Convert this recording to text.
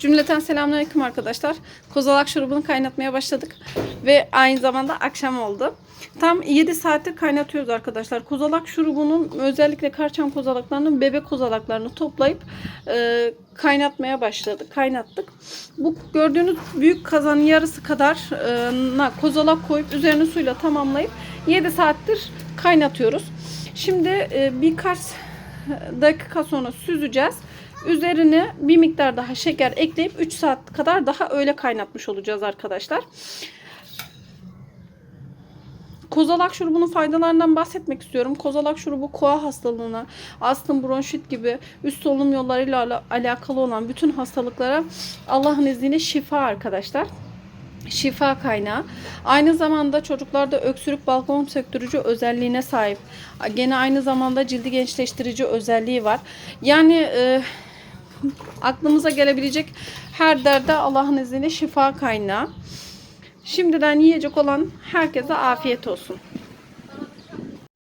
Cümleten selamünaleyküm arkadaşlar. Kozalak şurubunu kaynatmaya başladık. Ve aynı zamanda akşam oldu. Tam 7 saattir kaynatıyoruz arkadaşlar. Kozalak şurubunun özellikle karçam kozalaklarının bebek kozalaklarını toplayıp e, kaynatmaya başladık. Kaynattık. Bu gördüğünüz büyük kazanın yarısı kadar e, kozalak koyup üzerine suyla tamamlayıp 7 saattir kaynatıyoruz. Şimdi e, birkaç dakika sonra süzeceğiz. Üzerine bir miktar daha şeker ekleyip 3 saat kadar daha öyle kaynatmış olacağız arkadaşlar. Kozalak şurubunun faydalarından bahsetmek istiyorum. Kozalak şurubu koa hastalığına, astım, bronşit gibi üst solunum yollarıyla ala- alakalı olan bütün hastalıklara Allah'ın izniyle şifa arkadaşlar şifa kaynağı. Aynı zamanda çocuklarda öksürük balgam söktürücü özelliğine sahip. Gene aynı zamanda cildi gençleştirici özelliği var. Yani e, aklımıza gelebilecek her derde Allah'ın izniyle şifa kaynağı. Şimdiden yiyecek olan herkese afiyet olsun.